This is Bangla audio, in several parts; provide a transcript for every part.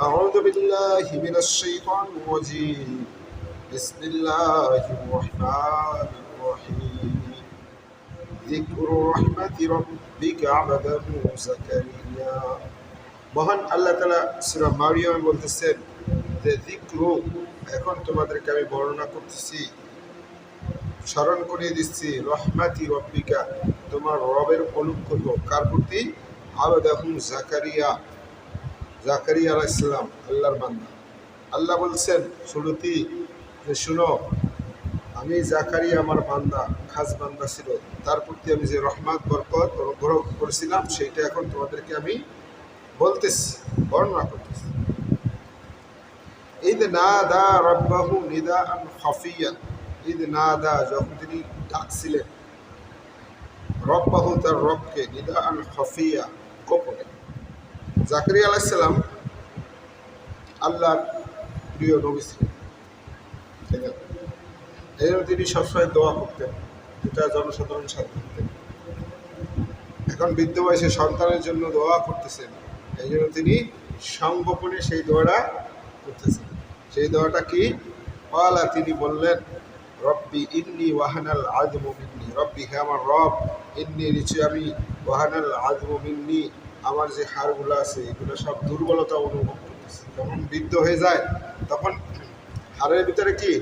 أعوذ بالله من الشيطان الرجيم بسم الله الرحمن الرحيم ذكر رحمة ربك عبده زكريا মহান আল্লাহ তালা সুরা মারিয়াম বলতেছেন যে দিক্রু এখন তোমাদেরকে আমি বর্ণনা করতেছি স্মরণ করিয়ে দিচ্ছি রহমাতি রব্বিকা তোমার রবের অনুগ্রহ কার প্রতি আবেদাহুম জাকারিয়া জাকারিয়া আলাহ ইসলাম আল্লাহর বান্দা। আল্লাহ বলছেন শুরুতেই যে শুনো, আমি জাকারি আমার বান্দা, খাস বান্দা ছিল। তার প্রতি আমি যে রহমাত, বরকত অনুগ্রহ করেছিলাম, সেইটা এখন তোমাদেরকে আমি বলতেছি, বর্ণনা করতেছি। ঈদ না দা রব্বাহু নিদা আন খফিয়া। ঈদ না দা যখন তিনি ডাকছিলেন, রব্বাহু তার রবকে নিদা আন খফিয়া, গোপনে। জাকরিয়া আলাইসাল্লাম আল্লাহর প্রিয় নবী ছিলেন। ঠিক আছে? এই জন্য তিনি সবসময় দোয়া করতেন, যেটা জনসাধারণ সাথে করতেন। এখন বৃদ্ধ বয়সে সন্তানের জন্য দোয়া করতেছেন এই জন্য তিনি সংগোপনে সেই দোয়াটা করতেছেন। সেই দোয়াটা কি? পালা তিনি বললেন, রব্বি ইন্নি ওয়াহানাল আজম মিন্নি। রব্বি, হে আমার রব, ইন্নি নিচে আমি ওয়াহানাল আজম মিন্নি। আমার যে হাড়গুলো আছে, এগুলো সব দুর্বলতা অনুভব করতেছে। যখন বৃদ্ধ হয়ে যায়, তখন হাড়ের ভিতরে কি?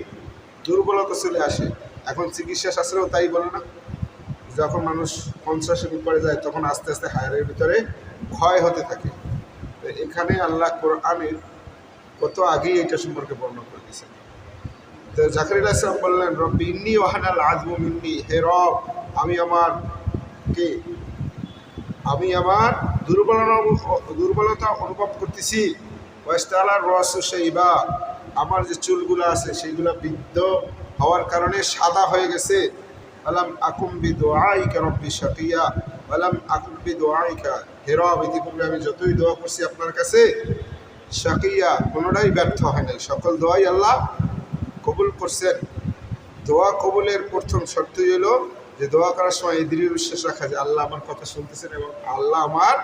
দুর্বলতা চলে আসে। এখন চিকিৎসা শাস্ত্রেও তাই বলে না। যখন মানুষ পঞ্চাশের উপরে যায়, তখন আস্তে আস্তে হায়ারের ভিতরে ক্ষয় হতে থাকে। তো এখানে আল্লাহ কোরআনের কত আগেই এটা সম্পর্কে বর্ণনা করে দিয়েছেন। তো জাকারিল ইসলাম বললেন, রব্বি ইন্নি ওয়াহানাল আজমু মিন্নি। হে রব, আমি আমার কে আমি আমার দুর্বলতা দুর্বলতা অনুভব করতেছি। ওয়েস্তালার রস সেইবা আমার যে চুলগুলো আছে সেইগুলো বৃদ্ধ হওয়ার কারণে সাদা হয়ে গেছে। আলাম আকুম্বি দোয়াইকা রব্বি শাকিয়া। আলাম আকুম্বি দোয়াইকা হে রব, ইতিপূর্বে আমি যতই দোয়া করছি আপনার কাছে, শাকিয়া কোনোটাই ব্যর্থ হয় নাই। সকল দোয়াই আল্লাহ কবুল করছেন। দোয়া কবুলের প্রথম শর্ত হল যে দোয়া করার সময় এই দৃঢ় বিশ্বাস রাখা যে আল্লাহ আমার কথা শুনতেছেন এবং আল্লাহ আমার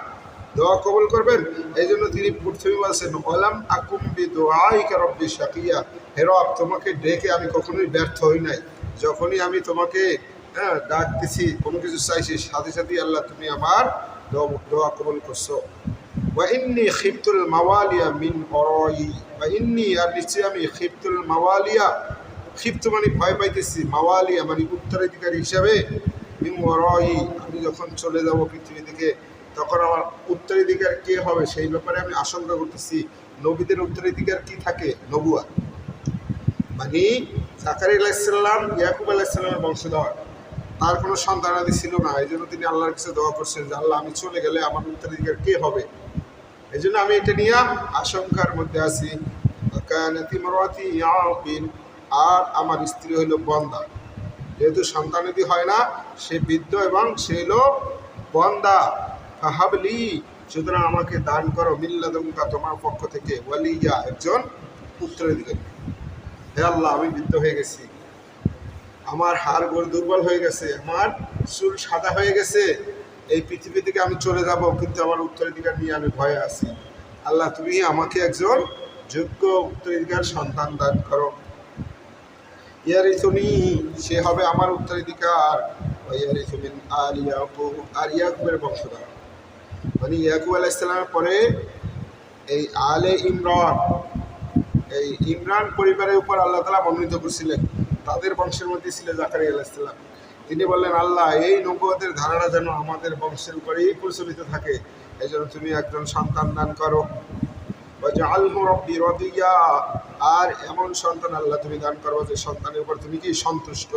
দোয়া কবল করবেন। এই জন্য তিনি প্রথমে বলছেন ওলাম আকুম্বি দোয়াইকা রব্বি শাকিয়া। হে তোমাকে ডেকে আমি কখনোই ব্যর্থ হই নাই। যখনই আমি তোমাকে হ্যাঁ ডাক দিছি কোনো কিছু চাইছি, সাথে সাথে আল্লাহ তুমি আমার দোয়া- কবল করছ। ওয়াইন্নি খিপ্তুল মাওয়ালিয়া মিন অরই বা ইন্নি, আর নিশ্চয়ই আমি খিপ্তুল মাওয়ালিয়া ক্ষিপ্ত মানে ভয় পাইতেছি। মাওয়ালিয়া মানে উত্তরাধিকারী হিসাবে আমি যখন চলে যাব পৃথিবী থেকে, তখন আমার উত্তরাধিকার কে হবে? সেই ব্যাপারে আমি আশঙ্কা করতেছি। নবীদের উত্তরাধিকার কি থাকে? নবুয়া। মানে জাকারি আলাইসাল্লাম ইয়াকুব আলাইসাল্লামের বংশধর। তার কোনো সন্তানাদি ছিল না। এই জন্য তিনি আল্লাহর কাছে দোয়া করছেন যে, আল্লাহ, আমি চলে গেলে আমার উত্তরাধিকার কে হবে? এই জন্য আমি এটা নিয়ে আশঙ্কার মধ্যে আছি। কানাতি ইয়াকিন আর আমার স্ত্রী হইল বন্দা। যেহেতু সন্তানাদি হয় না, সে বৃদ্ধ এবং সে হলো বন্দা। ফাহাবলি, সুতরাং আমাকে দান করো মিল্লাদমকা তোমার পক্ষ থেকে। ওয়ালিয়া একজন উত্তরাধিকারী হে আল্লাহ, আমি বৃদ্ধ হয়ে গেছি। আমার হাড় গোড় দুর্বল হয়ে গেছে, আমার চুল সাদা হয়ে গেছে। এই পৃথিবী থেকে আমি চলে যাব, কিন্তু আমার উত্তরাধিকার নিয়ে আমি ভয়ে আছি। আল্লাহ, তুমি আমাকে একজন যোগ্য উত্তরাধিকার সন্তান দান করো। ইয়ারি তুমি সে হবে আমার উত্তরাধিকার। ইয়ারি তুমি আর ইয়াকুব আর ইয়াকুবের বংশধর। মানে ইয়াকুব আলাইসালামের পরে এই আলে ইমরান, এই ইমরান পরিবারের উপর আল্লাহ তালা মনোনীত করছিলেন। তাদের বংশের মধ্যে ছিল জাকারি আলাইসাল্লাম তিনি বললেন, আল্লাহ, এই নবুয়তের ধারণা যেন আমাদের বংশের উপরেই প্রচলিত থাকে। এই জন্য তুমি একজন সন্তান দান করো। আর এমন সন্তান আল্লাহ তুমি দান করো যে সন্তানের উপর তুমি কি সন্তুষ্ট?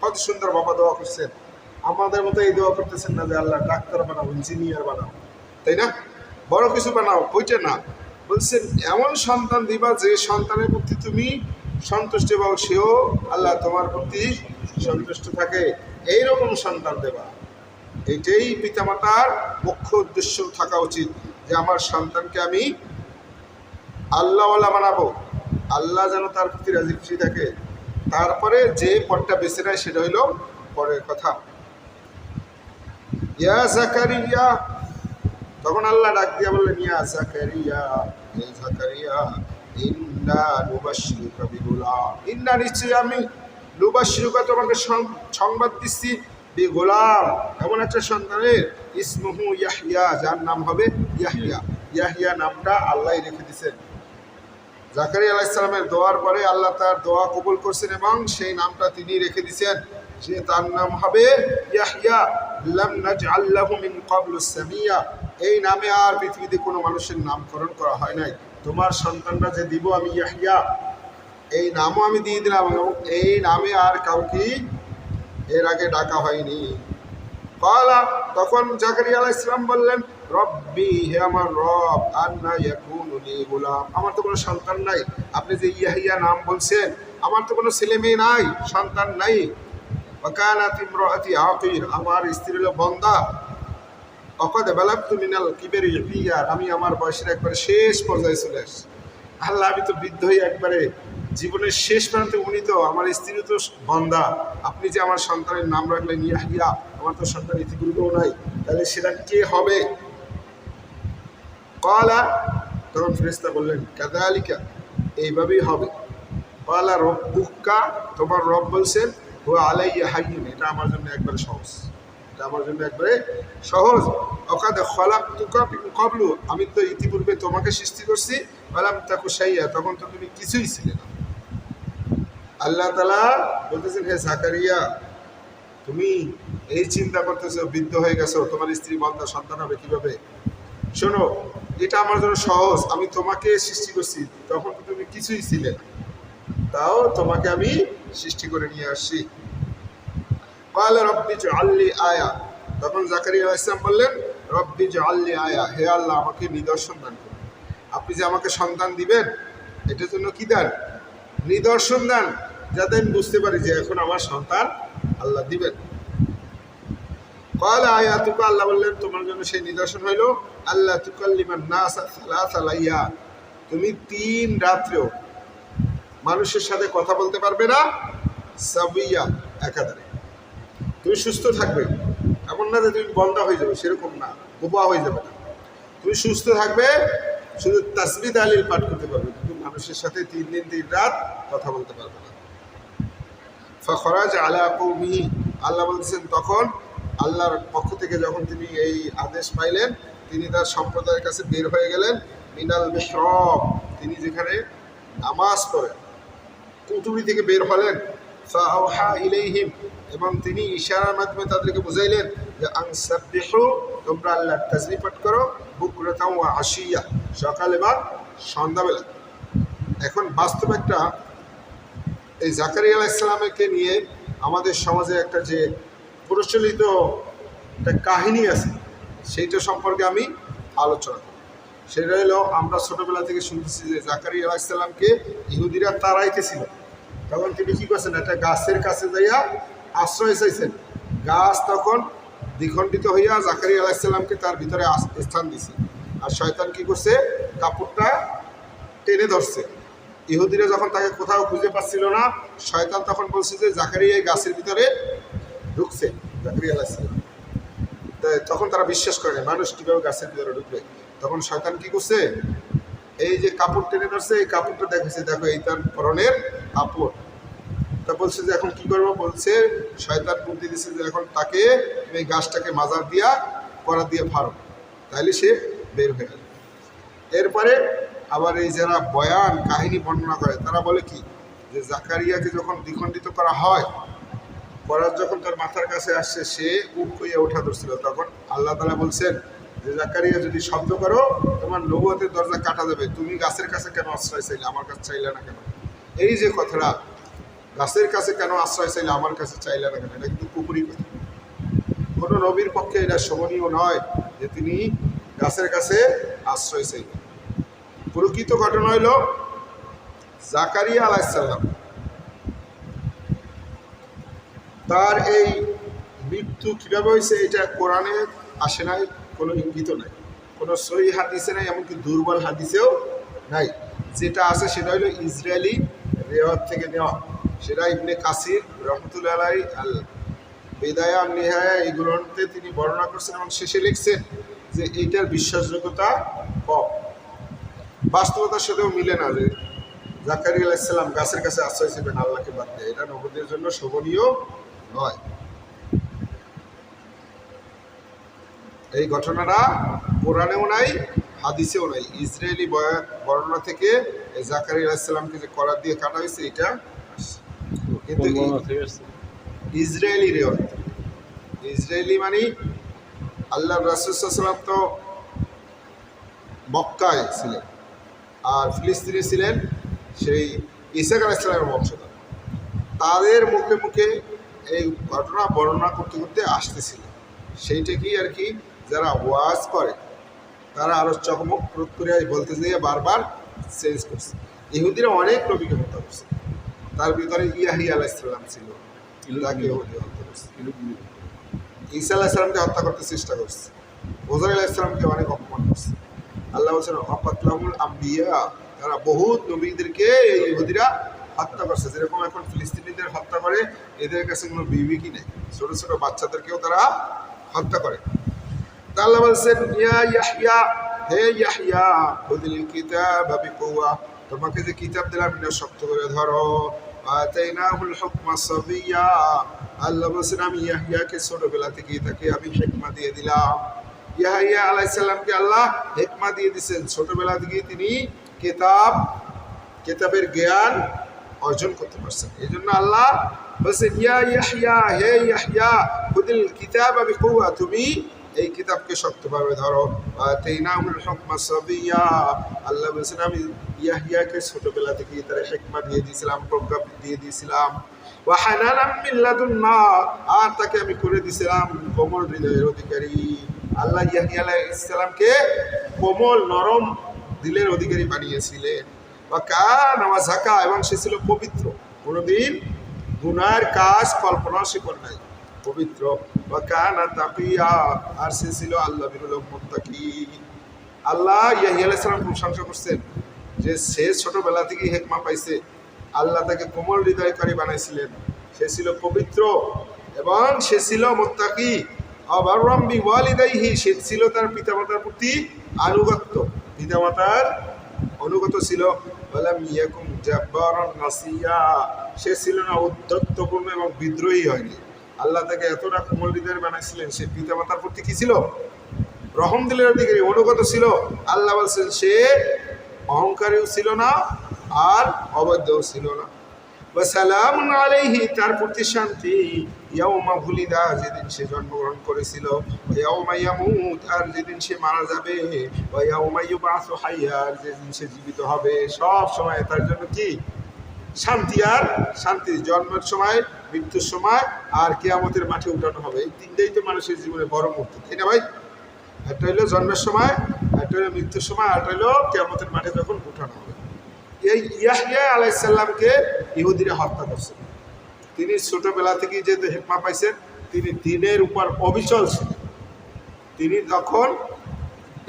কত সুন্দর বাবা দোয়া করছেন। আমাদের মতো এই দোয়া করতেছেন না যে আল্লাহ ডাক্তার বানাও, ইঞ্জিনিয়ার বানাও। তাই না? বড় কিছু বানাও, ওইটা না। বলছেন, এমন সন্তান দিবা যে সন্তানের প্রতি তুমি সন্তুষ্ট এবং সেও আল্লাহ তোমার প্রতি সন্তুষ্ট থাকে। এইরকম সন্তান দেবা। এইটাই পিতামাতার মুখ্য উদ্দেশ্য থাকা উচিত যে আমার সন্তানকে আমি আল্লাহওয়ালা বানাবো। আল্লাহ যেন তার প্রতি রাজি খুশি থাকে। তারপরে যে পথটা বেছে নেয় সেটা হইল পরের কথা। ইয়া জাকারিয়া। তখন আল্লাহ ডাক দিয়া বললেন, ইয়া জাকারিয়া, হে জাকারিয়া, ইন্না নুবাশশিরুকা বিগুলাম। ইন্না নিশ্চয়ই আমি নুবাশশিরুকা তোমাকে সংবাদ দিচ্ছি, বিগুলাম। এমন একটা সন্তানের ইসমুহু ইয়াহিয়া যার নাম হবে ইয়াহিয়া ইয়াহিয়া নামটা আল্লাহ রেখে দিয়েছেন। জাকারিয়া আলাইসালামের দোয়ার পরে আল্লাহ তার দোয়া কবুল করছেন এবং সেই নামটা তিনি রেখে দিয়েছেন। যে তার নাম হবে ইয়াহিয়া সামিয়া। এই নামে আর পৃথিবীতে কোনো মানুষের নামকরণ করা হয় নাই। তোমার সন্তানরা যে দিব আমি ইয়াহিয়া এই নামও আমি দিয়ে দিলাম এবং এই নামে আর কাউকে এর আগে ডাকা হয়নি। তখন জাকারিয়া আলাইহিস সালাম বললেন রব্বি, হে আমার রব, আন্না ইয়াকুনু লি গুলাম। আমার তো কোনো সন্তান নাই। আপনি যে ইয়াহিয়া নাম বলছেন, আমার তো কোনো ছেলে মেয়ে নাই, সন্তান নাই। ওয়াকানাত ইমরাতি আকির আমার স্ত্রী হলো বন্দা। অকদ বালাগতু মিনাল কিবেরি ইয়ার, আমি আমার বয়সের একবারে শেষ পর্যায়ে চলে আসছি। আল্লাহ, আমি তো বৃদ্ধ হয়ে একবারে জীবনের শেষ প্রান্তে উনি তো আমার স্ত্রী তো বন্দা। আপনি যে আমার সন্তানের নাম রাখলেন ইয়াহিয়া, আমার তো সন্তান ইতিপূর্বেও নাই। তাহলে সেটা কে হবে? কলা তখন ফেরেস্তা বললেন কাদালিকা এইভাবেই হবে। কলা রব্বুক্কা তোমার রব বলছেন ও আলাইয়া হাইন এটা আমার জন্য একবারে সহজ। এটা আমার জন্য একবারে সহজ। অকাদে খলাক তুকা কবলু আমি তো ইতিপূর্বে তোমাকে সৃষ্টি করছি বললাম তাকু সাইয়া তখন তো তুমি কিছুই ছিলে না। আল্লাহ তালা বলতেছেন, হে জাকারিয়া, তুমি এই চিন্তা করতেছো, বৃদ্ধ হয়ে গেছো, তোমার স্ত্রী বন্ধা সন্তান হবে কীভাবে? শোনো, এটা আমার জন্য সহজ। আমি তোমাকে সৃষ্টি করছি, তখন তো তুমি কিছুই ছিলে না। তাও তোমাকে আমি সৃষ্টি করে নিয়ে আসছি। রব্বি আল্লি আয়া। তখন জাকারিয়া ইসলাম বললেন, রব্বি আল্লি আয়া, হে আল্লাহ, আমাকে নিদর্শন দান করুন আপনি যে আমাকে সন্তান দিবেন, এটার জন্য কি দেন? নিদর্শন দেন, যাতে আমি বুঝতে পারি যে এখন আমার সন্তান আল্লাহ দিবেন। কল আয়া তুকা আল্লাহ বললেন, তোমার জন্য সেই নিদর্শন হইল আল্লাহ তুকাল্লিমান নাস সালাত আলাইয়া তুমি তিন রাত্রেও মানুষের সাথে কথা বলতে পারবে না, সাবিয়া একাধারে। তুমি সুস্থ থাকবে। এমন না যে তুমি বন্ধা হয়ে যাবে, সেরকম না। বোবা হয়ে যাবে না। তুমি সুস্থ থাকবে, শুধু তাসবিদ আলীল পাঠ করতে পারবে, কিন্তু মানুষের সাথে তিন দিন, তিন রাত কথা বলতে পারবে না। ফখরাজ আলা কৌমিহি। আল্লাহ বলছেন তখন আল্লাহর পক্ষ থেকে যখন তিনি এই আদেশ পাইলেন তিনি তার সম্প্রদায়ের কাছে বের হয়ে গেলেন। মিনাল মিশ্রব তিনি যেখানে নামাজ পড়েন কুটুরি থেকে বের হলেন। ইলাইহিম, এবং তিনি ইশারার মাধ্যমে তাদেরকে বুঝাইলেন যে আং তোমরা আল্লাহর তাসবিহ পাঠ করো বুকরাতাও ওয়া আশিয়া, সকাল এবং সন্ধ্যাবেলা। এখন বাস্তব একটা এই জাকারিয়া আলাইসালামকে নিয়ে আমাদের সমাজে একটা যে প্রচলিত একটা কাহিনী আছে সেইটা সম্পর্কে আমি আলোচনা করব। সেটা হলো, আমরা ছোটবেলা থেকে শুনতেছি যে জাকারিয়া আলাইসাল্লামকে ইহুদিরা তাড়াইতেছিল। তখন তিনি কী করছেন? একটা গাছের কাছে যাইয়া আশ্রয় চাইছেন। গাছ তখন দ্বিখণ্ডিত হইয়া জাকারিয়া আলাইসাল্লামকে তার ভিতরে স্থান দিছে। আর শয়তান কি করছে? কাপড়টা টেনে ধরছে। ইহুদিরা যখন তাকে কোথাও খুঁজে পাচ্ছিল না, শয়তান তখন বলছে যে জাকারি এই গাছের ভিতরে ঢুকছে। জাকারিয়া আলাইসাল্লাম তো তখন তারা বিশ্বাস করে না মানুষ কীভাবে গাছের ভিতরে ঢুকবে? তখন শয়তান কি করছে? এই যে কাপড় টেনে ধরছে এই কাপড়টা দেখেছে, দেখো এই তার পরনের কাপড়। তা বলছে যে এখন কি করব? বলছে, শয়তান বুদ্ধি দিচ্ছে যে এখন তাকে এই গাছটাকে মাজার দিয়া, করা দিয়ে ফাড়ো। তাইলে সে বের হয়ে গেল। এরপরে আবার এই যারা বয়ান, কাহিনী বর্ণনা করে, তারা বলে কি? যে জাকারিয়াকে যখন দ্বিখণ্ডিত করা হয় করার যখন তার মাথার কাছে আসছে, সে উঠ হইয়া ওঠা ধরছিল। তখন আল্লাহ তালা বলছেন, যে জাকারিয়া যদি শব্দ করো, তোমার নবুয়তের দরজা কাটা যাবে। তুমি গাছের কাছে কেন আশ্রয় চাইলে? আমার কাছে চাইলে না কেন? এই যে কথাটা, গাছের কাছে কেন আশ্রয় চাইলে? আমার কাছে চাইলে না কেন? এটা কিন্তু পুকুরি কথা। কোনো নবীর পক্ষে এটা শোভনীয় নয় যে তিনি গাছের কাছে আশ্রয় চাইলেন। প্রকৃত ঘটনা হইল, জাকারিয়া আলাইসাল্লাম তার এই মৃত্যু কীভাবে হয়েছে, এটা কোরআনে আসে নাই, কোনো ইঙ্গিত নাই। কোনো সহি হাদিসে নাই, এমনকি দুর্বল হাদিসেও নাই। যেটা আছে সেটা হলো ইসরায়েলি রেওয়াত থেকে নেওয়া। সেটা ইবনে কাসির রহমতুল্লাহ আল বেদায়া নেহায়া এই গ্রন্থে তিনি বর্ণনা করছেন এবং শেষে লিখছেন যে এইটার বিশ্বাসযোগ্যতা কম। বাস্তবতার সাথেও মিলে না যে জাকারি আলাইসাল্লাম গাছের কাছে আশ্রয় ছিলেন আল্লাহকে বাদ দেয়। এটা নবীদের জন্য শোভনীয় নয়। এই ঘটনাটা কোরআনেও নাই হাদিসেও নাই। ইসরায়েলি বর্ণনা থেকে জাকারি আলাইসাল্লামকে যে করার দিয়ে কাটা হয়েছে এটা কিন্তু। ইসরায়েলি রেওয়াজ ইসরায়েলি মানে আল্লাহ রাসুসাল্লাম তো মক্কায় ছিলেন আর ফিলিস্তিনে ছিলেন সেই ইসাক আলাইসালামের বংশধর। তাদের মুখে মুখে এই ঘটনা বর্ণনা করতে করতে আসতেছিল। সেইটাকেই আর কি যারা ওয়াজ করে তারা আরও চকমক করে বলতে যেয়ে বারবার চেঞ্জ করছে। ইহুদিরা অনেক নবীকে হত্যা করছে। তার ভিতরে ইয়াহি আলাইসাল্লাম ছিল তাকে হত্যা করছে। ঈসা আলাইসালামকে হত্যা করতে চেষ্টা করছে। ওজর আলাইসালামকে অনেক অপমান করছে। আল্লাহ বলছেন অপাতলামুল আম্বিয়া তারা বহুত নবীদেরকে এই ইহুদিরা হত্যা করছে। যেরকম এখন ফিলিস্তিনিদের হত্যা করে, এদের কাছে কোনো বিবেকই নেই? ছোট ছোট বাচ্চাদেরকেও তারা হত্যা করে। তা বলছেন, ইয়া ইয়াহইয়া, হে ইয়াহইয়া খুদিল কিতাব বিকুয়া তোমাকে যে কিতাব দিলাম, এটা শক্ত করে ধরো। আতাইনাহুল হুকমা সাবিয়া আল্লাহ বলছেন, আমি ইয়াহিয়াকে ছোটবেলা থেকে তাকে আমি হেকমা দিয়ে দিলাম। ইয়াহিয়া আলাইসাল্লামকে আল্লাহ হেকমা দিয়ে দিয়েছেন ছোটবেলা থেকে তিনি কিতাব, কিতাবের জ্ঞান অর্জন করতে পারছেন। এই জন্য আল্লাহ বলছেন, ইয়া ইয়াহিয়া হে ইয়াহিয়া খুদিল কিতাব আমি কৌয়া তুমি এই কিতাবকে শক্তভাবে ধরো। তেইনামুল হকমা সাবিয়া। আল্লাহ বলছেন, আমি ইয়াহিয়াকে ছোটবেলা থেকে তার হেকমা দিয়ে দিয়েছিলাম প্রজ্ঞা দিয়ে দিয়েছিলাম। লাদুন্না, আর তাকে আমি করে দিয়েছিলাম কোমল হৃদয়ের অধিকারী। আল্লাহ ইয়াহিয়া আলাইহিস সালামকে কোমল, নরম দিলের অধিকারী বানিয়েছিলেন। বা কান আমার ঝাঁকা এবং সে ছিল পবিত্র। কোনোদিন গুনার কাজ কল্পনা সে করে নাই। পবিত্র। বা কানা তাকিয়া, আর সে ছিল আল্লাহ বিরুল মুত্তাকি। আল্লাহ ইয়াহি আলাইহিস সালাম প্রশংসা করছেন যে সে ছোটবেলা থেকেই হেকমা পাইছে। আল্লাহ তাকে কোমল হৃদয়কারী বানাইছিলেন। সে ছিল পবিত্র এবং সে ছিল মোত্তাকি। আবার রম্বি ওয়ালিদাইহি, সে ছিল তার পিতামাতার প্রতি আনুগত্য। পিতামাতার অনুগত ছিল। সে ছিল না উদ্ধত্তপূর্ণ এবং বিদ্রোহী হয়নি। আল্লাহ তাকে এতটা কোমল হৃদয়ের বানাইছিলেন সে পিতা মাতার প্রতি কি ছিল? রহম দিলের দিকে অনুগত ছিল। আল্লাহ বলছেন, সে অহংকারীও ছিল না আর অবৈধও ছিল না। সালাম আলাইহি, তার প্রতি শান্তি। ইয়াউমা ভুলিদা যেদিন সে জন্মগ্রহণ করেছিল। ইয়াউমা ইয়ামুত, আর যেদিন সে মারা যাবে। ইয়াউমা ইউবাসু হাইয়া, আর যেদিন সে জীবিত হবে। সব সময় তার জন্য কি? শান্তি। আর শান্তি, জন্মের সময়, মৃত্যুর সময়, আর কেয়ামতের মাঠে উঠানো হবে। এই তিনটেই তো মানুষের জীবনে বড় মুহূর্ত, তাই না ভাই? একটা হইল জন্মের সময়, একটা হইল মৃত্যুর সময়, আর একটা হইল কেয়ামতের মাঠে যখন উঠানো হবে। এই ইয়াহিয়া আলাইসাল্লামকে ইহুদিরা হত্যা করছে। তিনি ছোটবেলা থেকেই যে হেকমা পাইছেন, তিনি দিনের উপর অবিচল ছিলেন। তিনি তখন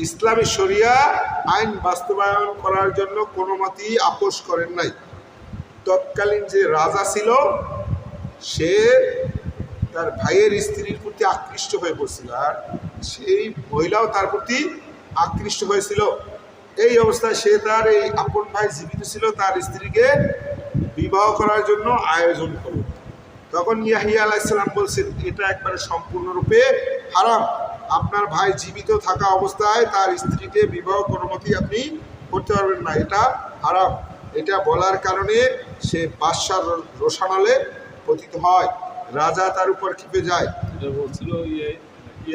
ইসলামী শরিয়া আইন বাস্তবায়ন করার জন্য কোনো মতেই আপোষ করেন নাই। তৎকালীন যে রাজা ছিল, সে তার ভাইয়ের স্ত্রীর প্রতি আকৃষ্ট হয়ে পড়ছিল। আর সেই মহিলাও তার প্রতি আকৃষ্ট হয়েছিল। এই অবস্থায় সে তার এই আপন ভাই জীবিত ছিল তার স্ত্রীকে বিবাহ করার জন্য আয়োজন করল। তখন ইয়াহিয়া আলাইসাল্লাম বলছেন এটা একবারে সম্পূর্ণরূপে হারাম। আপনার ভাই জীবিত থাকা অবস্থায় তার স্ত্রীকে বিবাহ কোনো মতেই আপনি করতে পারবেন না। এটা হারাম। এটা বলার কারণে সে বাদশার রোশানালে পতিত হয়। রাজা তার উপর ক্ষেপে যায়। ইয়ে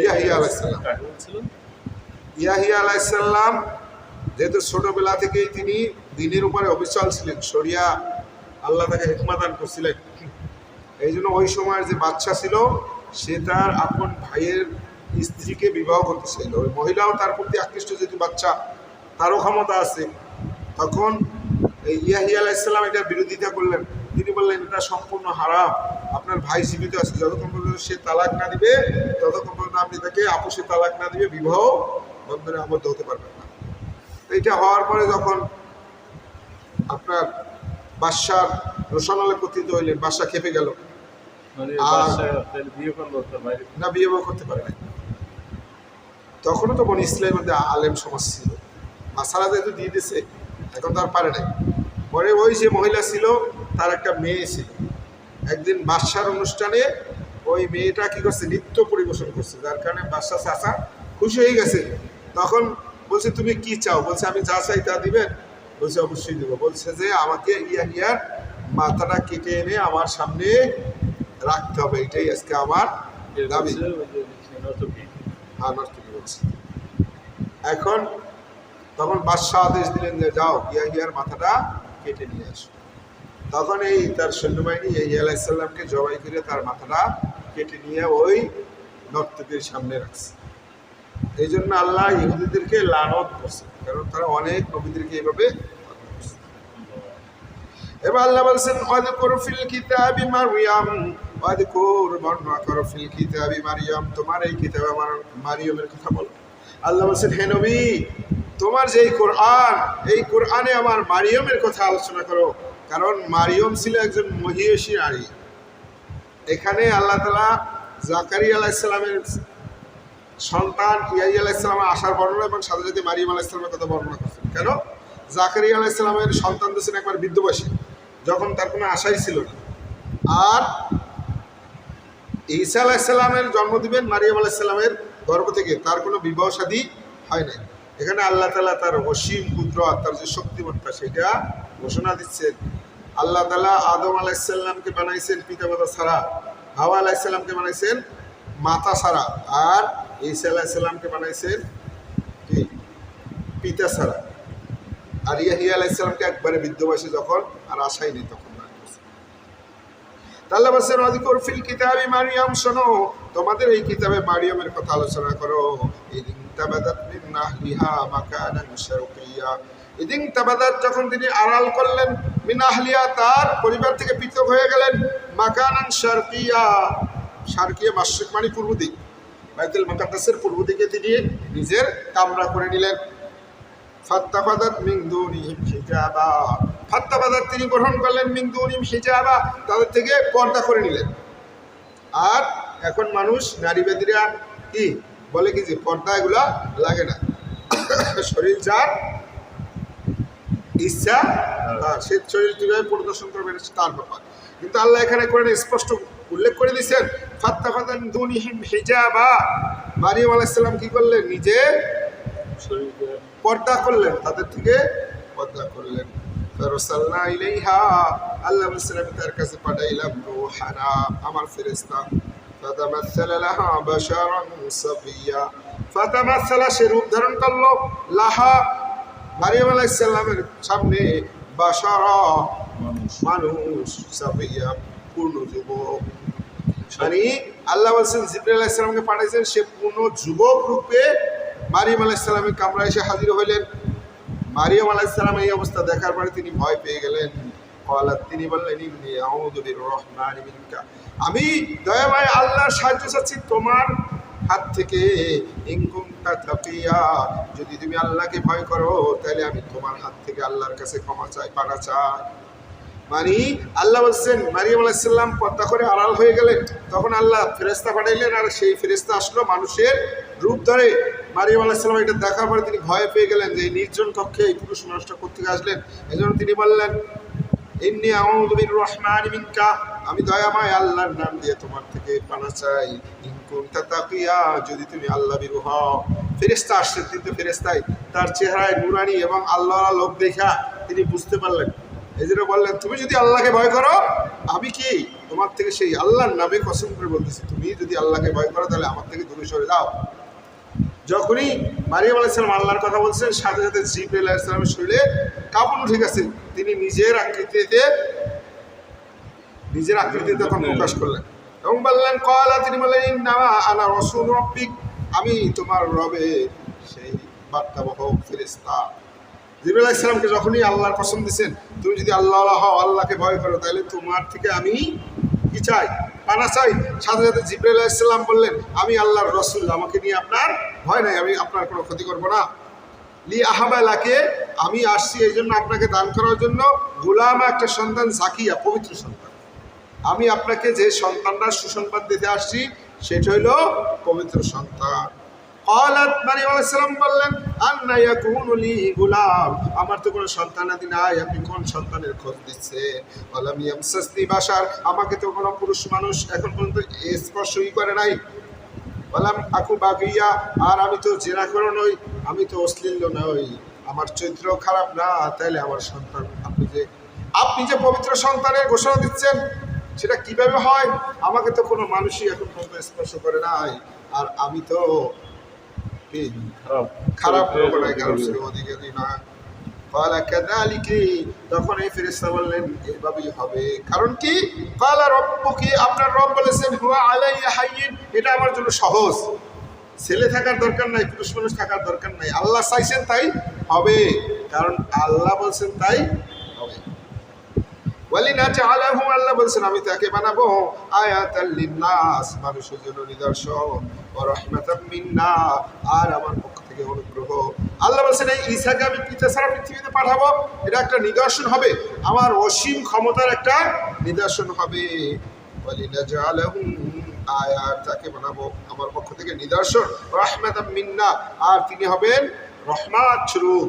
ইয়াহিয়া। কাকে ইয়াহিয়া আলাইসাল্লাম যেহেতু ছোটবেলা থেকেই তিনি দিনের উপরে অবিচল ছিলেন, শরিয়া আল্লাহ তাকে হেকমা দান করছিলেন। এই জন্য ওই সময়ের যে বাচ্চা ছিল, সে তার আপন ভাইয়ের স্ত্রীকে বিবাহ করতে চাইল। ওই মহিলাও তার প্রতি আকৃষ্ট, যেহেতু বাচ্চা তারও ক্ষমতা আছে। তখন এই ইয়াহিয়া আলাইসাল্লাম এটার বিরোধিতা করলেন। তিনি বললেন, এটা সম্পূর্ণ হারাম। আপনার ভাই জীবিত আছে। যতক্ষণ পর্যন্ত সে তালাক না দিবে, ততক্ষণ পর্যন্ত আপনি তাকে আপোষে তালাক না দিবে, বিবাহ বন্ধনে আবদ্ধ হতে পারবেন এটা হওয়ার পরে যখন আপনার বাদশার রোশনালে পতিত হইলেন বাদশা খেপে গেল। মানে আর- না বিয়ে করতে পারে নাই। তখনও তো বনি ইসলামের মধ্যে আলেম সমাজ ছিল। মাসালা যেহেতু দিয়ে দিছে এখন তার পারে নাই। পরে ওই যে মহিলা ছিল তার একটা মেয়ে ছিল। একদিন বাদশার অনুষ্ঠানে ওই মেয়েটা কি করছে নৃত্য পরিবেশন করছে। যার কারণে বাদশা চাচা খুশি হয়ে গেছে। তখন বলছে তুমি কি চাও? বলছে আমি যা চাই তা দিবেন? বলছে অবশ্যই দেবো। বলছে যে আমাকে ইয়া ইয়ার মাথাটা কেটে এনে আমার সামনে রাখতে হবে। এটাই আজকে আমার দাবি। বলছে ওই যে নর্তকী। আমার কি বলছে। এখন তখন বাদশাহ আদেশ দিলেন যে যাও ইয়া ইয়ার মাথাটা কেটে নিয়ে আসো। তখন এই তার সৈন্যবাহিনী ইয়া আলাইসাল্লামকে জবাই করে তার মাথাটা কেটে নিয়ে ওই নর্তকীর সামনে রাখছে। এই জন্য আল্লাহ ইহুদিদেরকে লানত করছে, কারণ তারা অনেক নবীদেরকে এইভাবে এবার আল্লাহ বলছেন, ওয়াদকুর ফিল কিতাবি মারইয়াম ওয়াদকুর বর্ণনা করো ফিল কিতাবি মারিয়াম। তোমার এই কিতাবে আমার, মারিয়ামের কথা বলো। আল্লাহ বলছেন, হে নবী, তোমার যে এই কোরআন, এই কোরআনে আমার মারিয়মের কথা আলোচনা করো, কারণ মারিয়ম ছিল একজন মহিষী নারী। এখানে আল্লাহ তালা জাকারি আলাইসালামের সন্তান ইয়াই আলাইসালামের আসার বর্ণনা এবং সাথে সাথে মারিয়াম আলাইসালামের কথা বর্ণনা করছেন। কেন? জাকারিয়া আলাইসালামের সন্তান তো ছিলেন একবার বৃদ্ধবয়সী যখন তার কোনো আশাই ছিল না। আর ঈসা আলাইসাল্লামের জন্ম দিবেন মারিয়াম আলাইসাল্লামের গর্ভ থেকে, তার কোনো বিবাহ শাদী হয় নাই। এখানে আল্লাহ তালা তার অসীম কুদরত তার যে শক্তিমত্তা, সেটা ঘোষণা দিচ্ছেন। আল্লাহ তালা আদম আলাইসাল্লামকে বানাইছেন পিতামাতা ছাড়া, হাওয়া আলাইসাল্লামকে বানাইছেন মাতা ছাড়া। আর ঈসা আলাইসাল্লামকে বানাইছেন কি? পিতা ছাড়া। আর ইয়াহিয়া আলাইসাল্লামকে একবারে বৃদ্ধবয়সে যখন আর আশাই নেই তখন শোনো, তোমাদের এই কিতাবে মারিয়ামের কথা আলোচনা করো। তাবাদাত তাবাদাত যখন তিনি আড়াল করলেন মিন তার পরিবার থেকে পৃথক হয়ে গেলেন মাকানান শারকিয়া শারকিয়া মাসরিক মানে পূর্ব দিক। বাইতুল মুকাদ্দাসের পূর্ব দিকে তিনি নিজের কামরা করে নিলেন। ফাত্তাফাদাত মিন দুনিহিম হিজাবা। ফাত্তাফাদাত তিনি গ্রহণ করলেন দুনিহিম হিজাবা, তাদের থেকে পর্দা করে নিলেন। আর এখন মানুষ, নারীবাদীরা কি? বলে কি যে পর্দা এগুলা লাগে না। শরীর যার, ইচ্ছা সে শরীর কীভাবে পরিদর্শন করবে তার ব্যাপার। কিন্তু আল্লাহ এখানে করে স্পষ্ট উল্লেখ করে দিয়েছেন ফাত্তাফাদান দুনিহিম হিজাবা। মারিয়াম আলাইসাল্লাম কি করলেন? নিজে পর্দা করলেন তাদের থেকে পর্দা করলেন। ফেরসাল্লা ইলাইহা আল্লাহ সাল্লাম তার কাছে পাঠাইলাম রুহানা আমার ফেরেশতা। ফাতামাসসালা লাহা বাশারান সাবিয়া ফাতামাসসালা সে রূপ ধারণ করল লাহা মারিয়াম আলাইহিস সামনে। বাশারা মানুষ। মানুষ সাবিয়া পূর্ণ যুবক। মানে আল্লাহ বলছেন, জিব্রাইল আলাইহিস সালামকে পাঠাইছেন, সে পূর্ণ যুবক রূপে মারিয়াম আলাইহিস সালামের কামরা এসে হাজির হইলেন। মারিয়াম আলাইহিস সালাম এই অবস্থা দেখার পরে তিনি ভয় পেয়ে গেলেন। তিনি বললেন আমি দয়াময় আল্লাহর সাহায্য চাচ্ছি তোমার হাত থেকে। যদি তুমি আল্লাহকে ভয় করো, তাহলে আমি তোমার হাত থেকে আল্লাহর কাছে ক্ষমা চাই পানা চাই। মানে আল্লাহ বলছেন, মারিয়াম আলাইসাল্লাম পদ্মা করে আড়াল হয়ে গেলেন। তখন আল্লাহ ফেরেস্তা পাঠাইলেন আর সেই ফেরেস্তা আসলো মানুষের রূপ ধরে। মারিয়াম আলাইসাল্লাম এটা দেখার পরে তিনি ভয় পেয়ে গেলেন যে নির্জন কক্ষে এই পুরুষ মানুষটা কোথেকে আসলেন। এই জন্য তিনি বললেন এমনি আউযুবির রহমান মিনকা, আমি দয়াময় আল্লাহর নাম দিয়ে তোমার থেকে পানা চাই। তাতাকিয়া যদি তুমি আল্লাহ বিরু হও। ফেরেস্তা আসছেন, কিন্তু ফেরেস্তায় তার চেহারায় নুরানি এবং আল্লাহ লোক দেখা তিনি বুঝতে পারলেন। এই জন্য বললেন তুমি যদি আল্লাহকে ভয় করো আমি কি তোমার থেকে সেই আল্লাহর নামে কসম করে বলতেছি? তুমি যদি আল্লাহকে ভয় করো তাহলে আমার থেকে দূরে সরে যাও। যখনই মারিয়াম আলাইসালাম আল্লাহর কথা বলছেন সাথে সাথে জিব্রাইল আলাইসালামের শরীরে কাপড় উঠে গেছে। তিনি নিজের আকৃতিতে নিজের আকৃতিতে তখন প্রকাশ করলেন এবং বললেন কয়লা তিনি বললেন নামা আনা রব্বিক আমি তোমার রবে সেই বার্তাবহ ফেরেস্তা জিবুল ইসলামকে যখনই আল্লাহর পছন্দ দিচ্ছেন তুমি যদি আল্লাহ হও, আল্লাহকে ভয় করো, তাহলে তোমার থেকে আমি কি চাই? পানা চাই? সাথে সাথে জিব্রাইল ইসলাম বললেন, আমি আল্লাহর রসুল, আমাকে নিয়ে আপনার ভয় নাই, আমি আপনার কোনো ক্ষতি করব না। লি আহাবালাকে আমি আসছি এই জন্য আপনাকে দান করার জন্য। গোলামা একটা সন্তান, জাকিয়া, পবিত্র সন্তান। আমি আপনাকে যে সন্তানটা সুসংবাদ দিতে আসছি, সেটা হইল পবিত্র সন্তান। কলাত মারিয়াম মানে আলাইসালাম বললেন, আন্না ইয়াকুনুলি গুলাম। আমার তো কোনো সন্তানাদি নাই, আপনি কোন সন্তানের খোঁজ দিচ্ছে বললাম ইয়ামসাসনি বাসার আমাকে তো কোনো পুরুষ মানুষ এখন পর্যন্ত স্পর্শই করে নাই। বললাম আকু বাগিয়া, আর আমি তো জেনা করো নই, আমি তো অশ্লীল নই। আমার চরিত্র খারাপ না, তাইলে আমার সন্তান, আপনি যে আপনি যে পবিত্র সন্তানের ঘোষণা দিচ্ছেন, সেটা কীভাবে হয়? আমাকে তো কোনো মানুষই এখন পর্যন্ত স্পর্শ করে নাই। আর আমি তো খারাপ। লোকটাই খারাপ ছিল অধিকারী না কালা কাযালিকি তখন এই ফেরেশতা বললেন এভাবেই হবে। কারণ কি? কালা রব্বুকি আপনার রব বলেছেন হুয়া আলাইয়া হাইয়িন। এটা আমার জন্য সহজ। ছেলে থাকার দরকার নাই পুরুষ মানুষ থাকার দরকার নাই। আল্লাহ চাইছেন তাই হবে কারণ আল্লাহ বলছেন তাই হবে। বলি না আলাহু আল্লাহ বলছেন আমি তাকে বানাবো। আয়াত নাস মানুষের জন্য নিদর্শন। মিন্না। আর আমার পক্ষ থেকে অনুগ্রহ। আল্লাহ বলছেন, এই ঈসাকে আমি পিতা ছাড়া পৃথিবীতে পাঠাবো? এটা একটা নিদর্শন হবে। আমার অসীম ক্ষমতার একটা নিদর্শন হবে। আয়াত তাকে বানাবো আমার পক্ষ থেকে নিদর্শন। রাহমাতাম মিন্না। আর তিনি হবেন রহমাত স্বরূপ।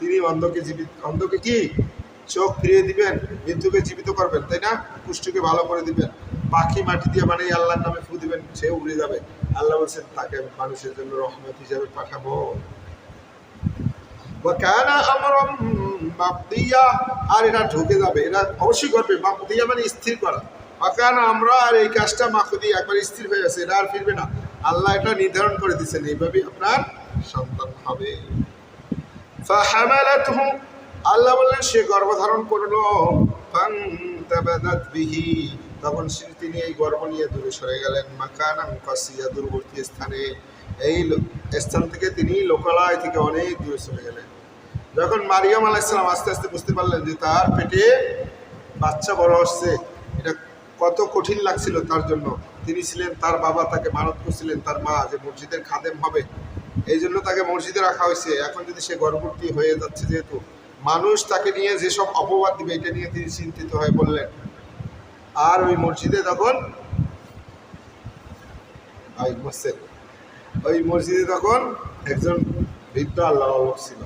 তিনি অন্ধকে জীবিত, অন্ধকে কি? চোখ ফিরিয়ে দিবেন, মৃত্যুকে জীবিত করবেন, তাই না? পুষ্টিকে ভালো করে দিবেন। পাখি মাটি দিয়ে বানিয়ে আল্লাহর নামে ফু দিবেন, সে উড়ে যাবে। আল্লাহ বলছেন, তাকে মানুষের জন্য রহমত হিসাবে পাঠাবো। আর এটা ঢুকে যাবে এটা অবশ্যই ঘটবে। মাকুদিয়া মানে স্থির করা। অকানা আমরা, আর এই কাজটা মাকুদি একবার স্থির হয়ে গেছে এটা আর ফিরবে না। আল্লাহ এটা নির্ধারণ করে দিচ্ছেন এইভাবে আপনার সন্তান হবে। আল্লাহ বললেন, সে গর্ভধারণ করল বিহি। তখন সে- তিনি এই গর্ভ নিয়ে দূরে সরে গেলেন। মাকানাম কাসিয়া দূরবর্তী স্থানে, এই স্থান থেকে তিনি লোকালয় থেকে অনেক দূরে সরে গেলেন। যখন মারিয়াম আলাইসালাম আস্তে আস্তে বুঝতে পারলেন যে তার পেটে বাচ্চা বড় হচ্ছে, এটা কত কঠিন লাগছিল তার জন্য। তিনি ছিলেন তার বাবা, তাকে মানত করছিলেন, তার মা যে মসজিদের খাদেম হবে। এই জন্য তাকে মসজিদে রাখা হয়েছে। এখন যদি সে গর্ভবতী হয়ে যাচ্ছে যেহেতু মানুষ তাকে নিয়ে যেসব অপবাদ দিবে, এটা নিয়ে তিনি চিন্তিত হয়ে বললেন আর ওই মসজিদে তখন ওই মসজিদ, ওই মসজিদে তখন একজন বৃদ্ধ আল্লাহ ছিল।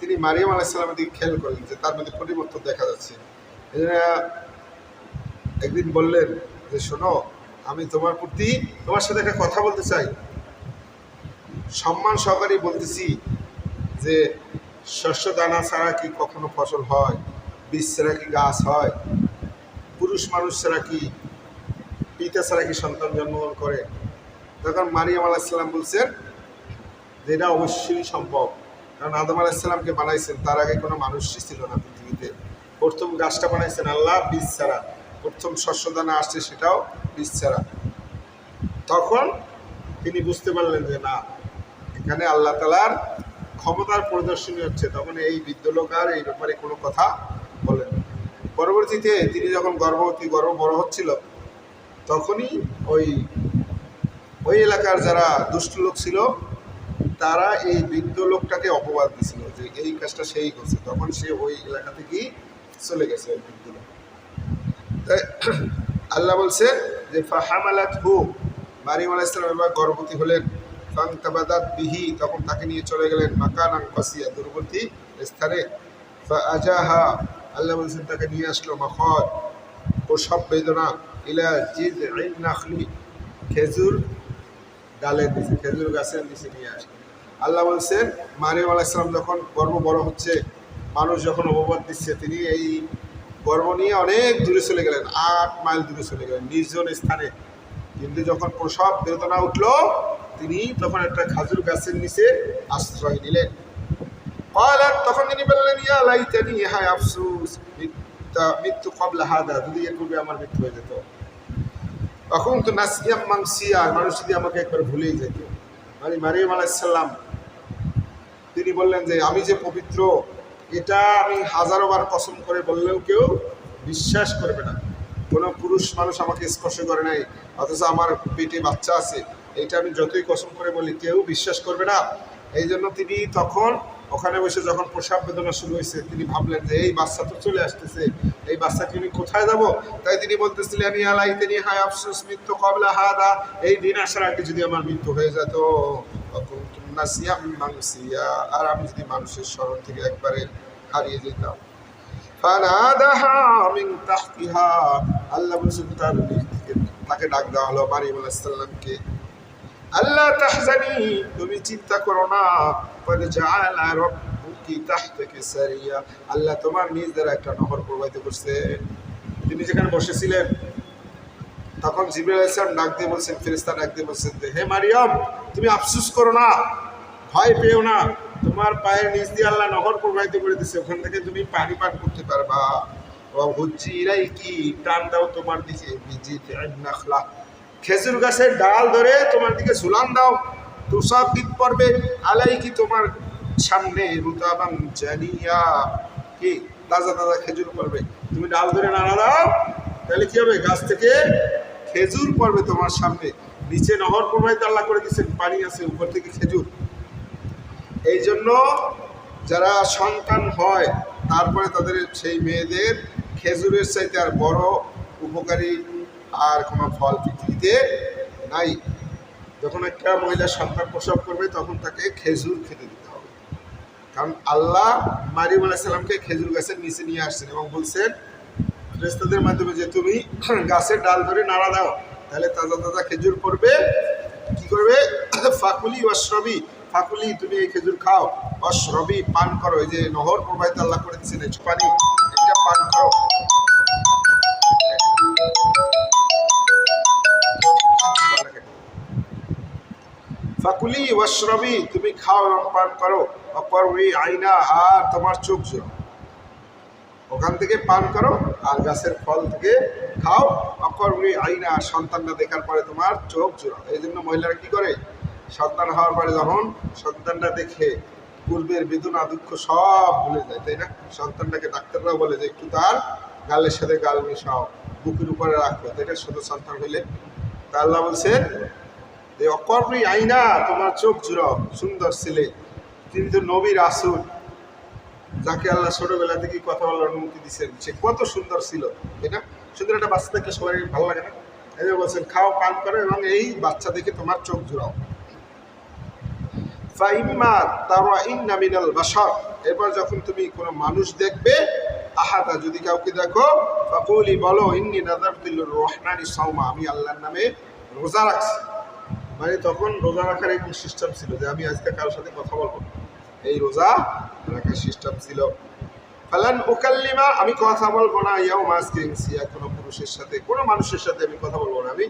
তিনি মারিয়াম আলাইসালামের দিকে খেয়াল করলেন যে তার মধ্যে পরিবর্তন দেখা যাচ্ছে। একদিন বললেন যে, শোনো, আমি তোমার প্রতি তোমার সাথে একটা কথা বলতে চাই। সম্মান সহকারেই বলতেছি যে শস্য দানা ছাড়া কি কখনো ফসল হয়? বীজ ছাড়া কি গাছ হয়? পুরুষ মানুষ ছাড়া কি পিতা ছাড়া কি সন্তান জন্মগ্রহণ করে? তখন মারিয়াম আলাহিসাল্লাম বলছেন যে এটা অবশ্যই সম্ভব। কারণ আদম আলাহিসাল্লামকে বানাইছেন, তার আগে কোনো মানুষই ছিল না পৃথিবীতে। প্রথম গাছটা বানাইছেন আল্লাহ বীজ ছাড়া। প্রথম শস্য দানা আসছে সেটাও বীজ ছাড়া। তখন তিনি বুঝতে পারলেন যে না, এখানে আল্লাহ তালার ক্ষমতার প্রদর্শনী হচ্ছে তখন এই বিদ্যলোক আর এই ব্যাপারে কোনো কথা বলেন। পরবর্তীতে তিনি যখন গর্ভবতী, গর্ভ বড় হচ্ছিল, তখনই ওই ওই এলাকার যারা দুষ্ট লোক ছিল, তারা এই বৃদ্ধ লোকটাকে অপবাদ দিছিল যে এই কাজটা সেই করছে। তখন সে ওই এলাকা থেকেই চলে গেছে ওই বৃদ্ধ লোক। আল্লাহ বলছে যে ফাহামালাত হু মারিম আলাইসালাম এবার গর্ভবতী হলেন। বিহি, তখন তাকে নিয়ে চলে গেলেন মাকানাং কাসিয়া দূরবর্তী স্থানে। আজাহা, আল্লাহ বলছেন তাকে নিয়ে আসলো মখর প্রসব বেদনা ইলা জিদ নাখলি, খেজুর ডালের নিচে, খেজুর গাছের নিচে নিয়ে আসলো। আল্লাহ বলছেন মারিম আলাইসালাম যখন গর্ব বড় হচ্ছে, মানুষ যখন অববাদ দিচ্ছে, তিনি এই গর্ব নিয়ে অনেক দূরে চলে গেলেন, আট মাইল দূরে চলে গেলেন, নির্জন স্থানে। কিন্তু যখন প্রসব বেদনা উঠল তিনি তখন একটা খাজুর গাছের নিচে আশ্রয় নিলেন। কলার তখন তিনি বললেন, ইয়া লাইতানি হায় আফসুস মৃত্যু কবলা হাদা যদি এর পূর্বে আমার মৃত্যু হয়ে যেত। তখন তো নাসিয়াম আর মানুষ যদি আমাকে একবার ভুলেই যেত। মানে মারিয়াম আলাইসাল্লাম তিনি বললেন যে, আমি যে পবিত্র, এটা আমি হাজারো বার কসম করে বললেও কেউ বিশ্বাস করবে না। কোনো পুরুষ মানুষ আমাকে স্পর্শ করে নাই, অথচ আমার পেটে বাচ্চা আছে। এটা আমি যতই কসম করে বলি, কেউ বিশ্বাস করবে না। এই জন্য তিনি তখন ওখানে বসে যখন প্রসাব বেদনা শুরু হয়েছে, তিনি ভাবলেন যে, এই বাচ্চা তো চলে আসতেছে। এই বাচ্চাকে আমি কোথায় যাব তাই তিনি বলতেছিলেন ইয়ালাই তিনি হায় আফসোস, মৃত্যু কবলা হাদা। এই দিন আসার আগে যদি আমার মৃত্যু হয়ে যেত আর আমি যদি মানুষের স্মরণ থেকে একবারে হারিয়ে যেতাম। আল্লাহ তাকে ডাক দেওয়া হলো, মারিয়াম আলাইহিস আল্লাহ তাহজানি, তুমি চিন্তা করো না। পদ জাআলা রাব্বুকি তাহতাকি সারিয়া। আল্লাহ তোমার নিজ দ্বারা একটা নহর প্রবাহিত করছে। তিনি যেখানে বসেছিলেন, তখন জিবরাইল আলাইহিস ডাক দিয়ে বলছেন, ফেরেশতা ডাক দিয়ে বলছেন হে মারিয়াম, তুমি আফসোস করো না, ভয় পেও না। তোমার পায়ের নিচ দিয়ে আল্লাহ নহর প্রবাহিত করে দিচ্ছে ওখান থেকে তুমি পানি পান করতে পারবা। হচ্ছি ইরাই কি টান দাও তোমার দিকে। বিজিতে নাখলা। খেজুর গাছের ডাল ধরে তোমার দিকে ঝুলান দাও। তুষার দিক পড়বে আলাই কি তোমার সামনে রুতাবাং জানিয়া। কি? তাজা তাজা খেজুর পড়বে তুমি ডাল ধরে নাড়া দাও, তাহলে কি হবে? গাছ থেকে খেজুর পড়বে তোমার সামনে। নিচে নহর প্রবাহিত আল্লাহ করে দিচ্ছেন পানি আছে, উপর থেকে খেজুর। এই জন্য যারা সন্তান হয়, তারপরে তাদের সেই মেয়েদের খেজুরের চাইতে আর বড় উপকারী আর কোনো ফল পৃথিবীতে নাই। যখন একটা মহিলা সন্তান প্রসব করবে, তখন তাকে খেজুর খেতে দিতে হবে। কারণ আল্লাহ মারিম আলাইসাল্লামকে খেজুর গাছের নিচে নিয়ে আসছেন এবং বলছেন ফেরেস্তাদের মাধ্যমে যে তুমি গাছের ডাল ধরে নাড়া দাও, তাহলে তাজা তাজা খেজুর পড়বে। কি করবে? ফাকুলি অশ্রবি ফাকুলি, তুমি এই খেজুর খাও। অশ্রবি পান করো। এই যে নহর প্রবাহিত আল্লাহ করে দিচ্ছেন পানি এটা পান করো। ফাকুলি ওয়াশরবি, তুমি খাও এবং পান করো। অপর ওই আইনা আর তোমার চোখ জোড়ো। ওখান থেকে পান করো আর গাছের ফল থেকে খাও। অপরবি আইনা সন্তানটা দেখার পরে তোমার চোখ জোড়ো। এই জন্য মহিলারা কি করে? সন্তান হওয়ার পরে যখন সন্তানটা দেখে পূর্বের বেদনা, দুঃখ সব ভুলে যায়, তাই না? সন্তানটাকে ডাক্তাররাও বলে যে, একটু তার গালের সাথে গাল মিশাও, বুকের উপরে রাখো। না? ছোট সন্তান হইলে। তা আল্লাহ বলছেন যে অকর্মী আইনা তোমার চোখ জুড়াও সুন্দর ছেলে তিনি তো নবীর আসুন যাকে আল্লাহ ছোটবেলা থেকে কথা বলার অনুমতি দিচ্ছেন সে কত সুন্দর ছিল না? সুন্দর একটা বাচ্চা দেখলে সবাই ভালো লাগে না? এই যে বলছেন, খাও, পান করো এবং এই বাচ্চা দেখে তোমার চোখ জুড়াও ফাইম্মা তারা ইন্না মিনাল বাশার। এরপর যখন তুমি কোনো মানুষ দেখবে, আহাদা, যদি কাউকে দেখো ফাকুলি বলো, ইন্নি নাদারতুল্লুর রহমানি সাউমা আমি আল্লাহর নামে রোজা রাখছি। মানে তখন রোজা রাখার একটু সিস্টেম ছিল যে আমি আজকে কারোর সাথে কথা বলব এই রোজা রাখার সিস্টেম ছিল। ফালান ওকাল্লিমা আমি কথা বলব না ইয়াও আর কোনো পুরুষের সাথে, কোনো মানুষের সাথে আমি কথা বলব না। আমি